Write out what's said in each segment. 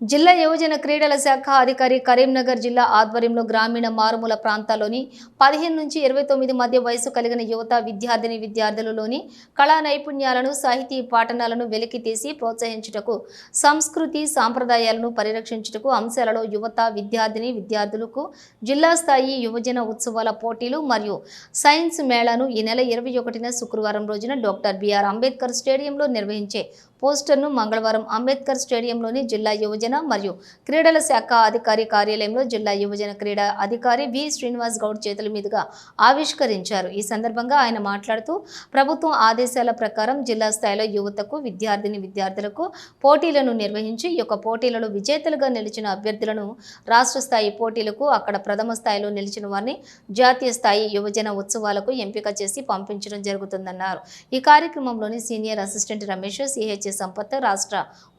జిల్లా యువజన క్రీడల శాఖ అధికారి కరీంనగర్ జిల్లా ఆధ్వర్యంలో గ్రామీణ మారుమూల ప్రాంతాల్లోని పదిహేను నుంచి ఇరవై తొమ్మిది మధ్య వయసు కలిగిన యువత విద్యార్థిని విద్యార్థులలోని కళా నైపుణ్యాలను సాహితీ పాఠనాలను వెలికితీసి ప్రోత్సహించుటకు సంస్కృతి సాంప్రదాయాలను పరిరక్షించుటకు అంశాలలో యువత విద్యార్థిని విద్యార్థులకు జిల్లా స్థాయి యువజన ఉత్సవాల పోటీలు మరియు సైన్స్ మేళాను ఈ నెల ఇరవై ఒకటిన శుక్రవారం రోజున డాక్టర్ బిఆర్ అంబేద్కర్ స్టేడియంలో నిర్వహించే పోస్టర్ను మంగళవారం అంబేద్కర్ స్టేడియంలోని జిల్లా యువజన మరియు క్రీడల శాఖ అధికారి కార్యాలయంలో జిల్లా యువజన క్రీడా అధికారి వి శ్రీనివాస్ గౌడ్ చేతుల మీదుగా ఆవిష్కరించారు. ఈ సందర్భంగా ఆయన మాట్లాడుతూ ప్రభుత్వం ఆదేశాల ప్రకారం జిల్లా స్థాయిలో యువతకు విద్యార్థిని విద్యార్థులకు పోటీలను నిర్వహించి ఈ యొక్క పోటీలలో విజేతలుగా నిలిచిన అభ్యర్థులను రాష్ట్ర స్థాయి పోటీలకు అక్కడ ప్రథమ స్థాయిలో నిలిచిన వారిని జాతీయ స్థాయి యువజన ఉత్సవాలకు ఎంపిక చేసి పంపించడం జరుగుతుందన్నారు. ఈ కార్యక్రమంలోని senior assistant Ramesh CH Sampath రాష్ట్ర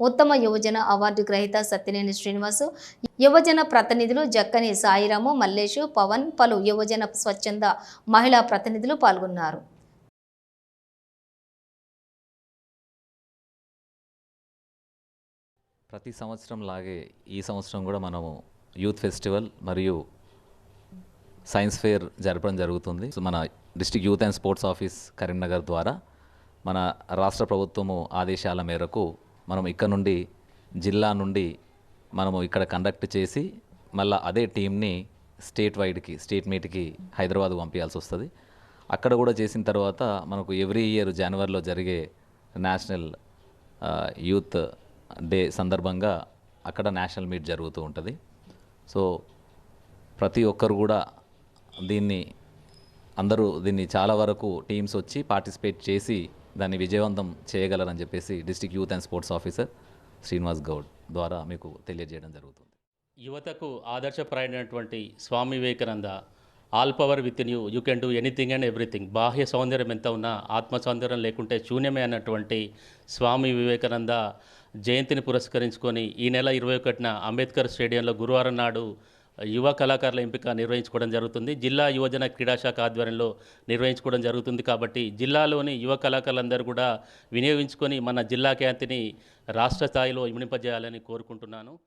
ఉత్తమ యువజన అవార్డు గ్రహీత సత్యనేని శ్రీనివాసు యువజన ప్రతినిధులు జక్కని సాయిరాము మల్లేషు పవన్ పలు యువజన స్వచ్ఛంద మహిళా ప్రతినిధులు పాల్గొన్నారు. ప్రతి సంవత్సరం లాగే ఈ సంవత్సరం కూడా మనము యూత్ ఫెస్టివల్ మరియు సైన్స్ ఫేర్ జరపడం జరుగుతుంది. సో మన district youth and sports office Karimnagar ద్వారా మన రాష్ట్ర ప్రభుత్వము ఆదేశాల మేరకు మనం ఇక్కడ నుండి జిల్లా నుండి మనము ఇక్కడ కండక్ట్ చేసి మళ్ళీ అదే టీంని స్టేట్ వైడ్కి స్టేట్ మీట్కి హైదరాబాద్ పంపించాల్సి వస్తుంది. అక్కడ కూడా చేసిన తర్వాత మనకు ఎవ్రీ ఇయర్ జనవరిలో జరిగే నేషనల్ యూత్ డే సందర్భంగా అక్కడ నేషనల్ మీట్ జరుగుతూ ఉంటుంది. సో ప్రతి ఒక్కరు కూడా దీన్ని అందరూ దీన్ని చాలా వరకు టీమ్స్ వచ్చి పార్టిసిపేట్ చేసి దాన్ని విజయవంతం చేయగలరని చెప్పేసి district youth and sports officer Srinivas Goud ద్వారా మీకు తెలియజేయడం జరుగుతుంది. యువతకు ఆదర్శప్రాయమైనటువంటి Swami Vivekananda all power with you you can do anything and everything. బాహ్య సౌందర్యం ఎంత ఉన్నా ఆత్మ సౌందర్యం లేకుంటే శూన్యమే అన్నటువంటి స్వామి వివేకానంద జయంతిని పురస్కరించుకొని ఈ నెల ఇరవై ఒకటిన అంబేద్కర్ స్టేడియంలో గురువారం నాడు యువ కళాకారుల ఎంపిక నిర్వహించుకోవడం జరుగుతుంది. జిల్లా యువజన క్రీడాశాఖ ఆధ్వర్యంలో నిర్వహించుకోవడం జరుగుతుంది కాబట్టి జిల్లాలోని యువ కళాకారులందరూ కూడా వినియోగించుకొని మన జిల్లా ఖ్యాతిని రాష్ట్ర స్థాయిలో ఇమిడింపజేయాలని కోరుకుంటున్నాను.